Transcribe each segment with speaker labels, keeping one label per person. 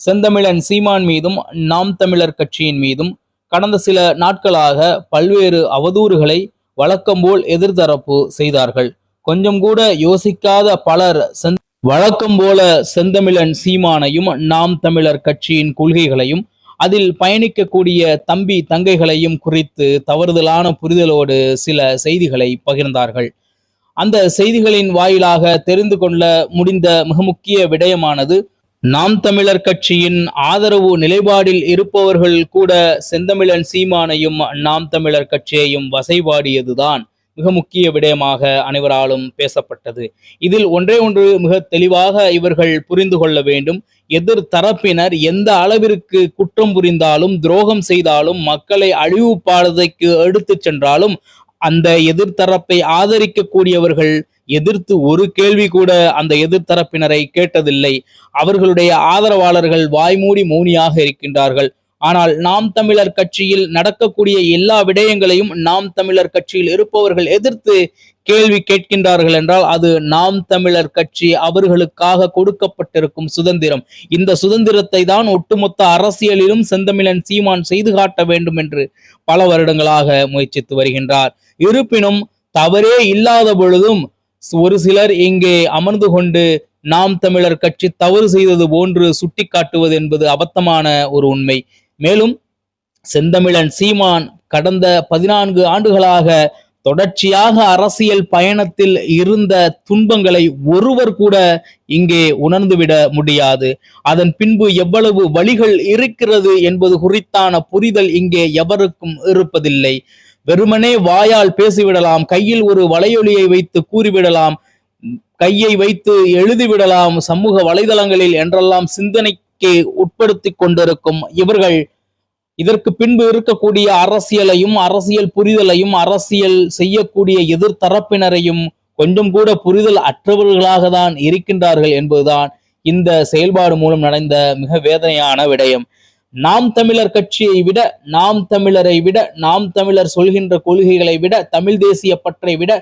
Speaker 1: செந்தமிழன் சீமான் மீதும் நாம் தமிழர் கட்சியின் மீதும் கடந்த சில நாட்களாக பல்வேறு அவதூறுகளை வழக்கம்போல் எதிர்தரப்பு செய்தார்கள். கொஞ்சம் கூட யோசிக்காத பலர் செந் வழக்கம் போல செந்தமிழன் சீமானையும் நாம் தமிழர் கட்சியின் கொள்கைகளையும் அதில் பயணிக்கக்கூடிய தம்பி தங்கைகளையும் குறித்து தவறுதலான புரிதலோடு சில செய்திகளை பகிர்ந்தார்கள். அந்த செய்திகளின் வாயிலாக தெரிந்து கொள்ள முடிந்த மிக முக்கிய விடயமானது நாம் தமிழர் கட்சியின் ஆதரவு நிலைப்பாடில் இருப்பவர்கள் கூட செந்தமிழன் சீமானையும் நாம் தமிழர் கட்சியையும் வசைபாடியதுதான் மிக முக்கிய விடயமாக அனைவராலும் பேசப்பட்டது. இதில் ஒன்றே ஒன்று மிக தெளிவாக இவர்கள் புரிந்து கொள்ள வேண்டும். எதிர் தரப்பினர் எந்த அளவிற்கு குற்றம் புரிந்தாலும் துரோகம் செய்தாலும் மக்களை அழிவு பாதைக்கு எடுத்து சென்றாலும் அந்த எதிர்த்தரப்பை ஆதரிக்கக்கூடியவர்கள் எதிர்த்து ஒரு கேள்வி கூட அந்த எதிர்த்தரப்பினரை கேட்டதில்லை. அவர்களுடைய ஆதரவாளர்கள் வாய்மூடி மௌனியாக இருக்கின்றார்கள். ஆனால் நாம் தமிழர் கட்சியில் நடக்கக்கூடிய எல்லா விடயங்களையும் நாம் தமிழர் கட்சியில் இருப்பவர்கள் எதிர்த்து கேள்வி கேட்கின்றார்கள் என்றால் அது நாம் தமிழர் கட்சி அவர்களுக்காக கொடுக்கப்பட்டிருக்கும் சுதந்திரம். இந்த சுதந்திரத்தை தான் ஒட்டுமொத்த அரசியலிலும் செந்தமிழன் சீமான் செய்து காட்ட வேண்டும் என்று பல வருடங்களாக முயற்சித்து வருகின்றார். இருப்பினும் தவறே இல்லாத பொழுதும் ஒரு சிலர் இங்கே அமர்ந்து கொண்டு நாம் தமிழர் கட்சி தவறு செய்தது போன்று சுட்டிக்காட்டுவது என்பது அபத்தமான ஒரு உண்மை. மேலும் செந்தமிழன் சீமான் கடந்த பதினான்கு ஆண்டுகளாக தொடர்ச்சியாக அரசியல் பயணத்தில் இருந்த துன்பங்களை ஒருவர் கூட இங்கே உணர்ந்துவிட முடியாது. அதன் பின்பு எவ்வளவு வழிகள் இருக்கிறது என்பது குறித்தான புரிதல் இங்கே எவருக்கும் இருப்பதில்லை. வெறுமனே வாயால் பேசிவிடலாம் கையில் ஒரு வலையொலியை வைத்து கூறிவிடலாம் கையை வைத்து எழுதிவிடலாம் சமூக வலைதளங்களில் என்றெல்லாம் சிந்தனை சிந்தனைக்கு உட்படுத்தி கொண்டிருக்கும் இவர்கள் இதற்கு பின்பு இருக்கக்கூடிய அரசியலையும் அரசியல் புரிதலையும் அரசியல் செய்யக்கூடிய எதிர்த்தரப்பினரையும் கொஞ்சம் கூட புரிதல் அற்றவர்களாக தான் இருக்கின்றார்கள் என்பதுதான் இந்த செயல்பாடு மூலம் நடந்த மிக வேதனையான விடயம். நாம் தமிழர் கட்சியை விட நாம் தமிழரை விட நாம் தமிழர் சொல்கின்ற கொள்கைகளை விட தமிழ் தேசிய பற்றை விட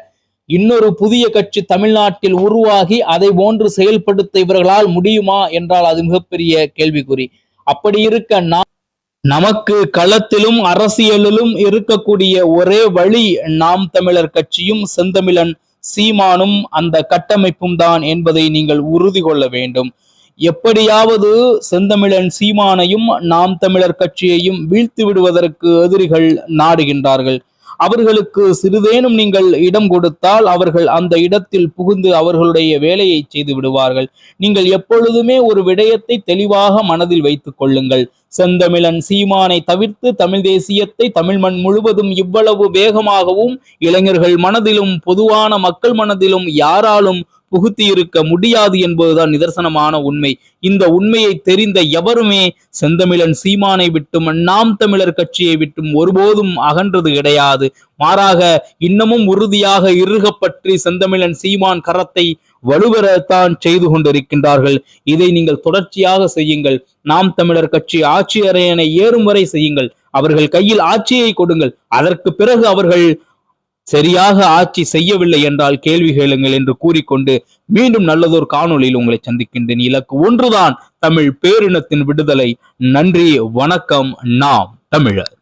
Speaker 1: இன்னொரு புதிய கட்சி தமிழ்நாட்டில் உருவாகி அதை போன்று செயல்படுத்த இவர்களால் முடியுமா என்றால் அது மிகப்பெரிய கேள்விக்குறி. அப்படி இருக்க நாம் நமக்கு களத்திலும் அரசியலிலும் இருக்கக்கூடிய ஒரே வழி நாம் தமிழர் கட்சியும் செந்தமிழன் சீமானும் அந்த கட்டமைப்பும் தான் என்பதை நீங்கள் உறுதி கொள்ள வேண்டும். எப்படியாவது செந்தமிழன் சீமானையும் நாம் தமிழர் கட்சியையும் வீழ்த்து விடுவதற்கு எதிரிகள் நாடுகின்றார்கள். அவர்களுக்கு சிறிதேனும் நீங்கள் இடம் கொடுத்தால் அவர்கள் அந்த இடத்தில் புகுந்து அவர்களுடைய வேலையை செய்து விடுவார்கள். நீங்கள் எப்பொழுதுமே ஒரு விடயத்தை தெளிவாக மனதில் வைத்துக் கொள்ளுங்கள். செந்தமிழன் சீமானை தவிர்த்து தமிழ் தேசியத்தை தமிழ் மண் முழுவதும் இவ்வளவு வேகமாகவும் இளைஞர்கள் மனதிலும் பொதுவான மக்கள் மனதிலும் யாராலும் புகுத்தி இருக்க முடியாது என்பதுதான் நிதர்சனமான உண்மை. இந்த உண்மையை தெரிந்த எவருமே செந்தமிழன் சீமானை விட்டும் நாம் தமிழர் கட்சியை விட்டும் ஒருபோதும் அகன்றது கிடையாது. மாறாக இன்னமும் உறுதியாக இருகப்பற்றி செந்தமிழன் சீமான் கரத்தை வலுவரத்தான் செய்து கொண்டிருக்கின்றார்கள். இதை நீங்கள் தொடர்ச்சியாக செய்யுங்கள். நாம் தமிழர் கட்சி ஆட்சி அறையனை ஏறும் வரை செய்யுங்கள். அவர்கள் கையில் ஆட்சியை கொடுங்கள். அதற்கு பிறகு அவர்கள் சரியாக ஆட்சி செய்யவில்லை என்றால் கேள்வி கேளுங்கள் என்று கூறிக்கொண்டு மீண்டும் நல்லதொரு காணொலியில் உங்களை சந்திக்கின்றேன். இலக்கு ஒன்றுதான் தமிழ் பேரினத்தின் விடுதலை. நன்றி வணக்கம் நாம் தமிழர்.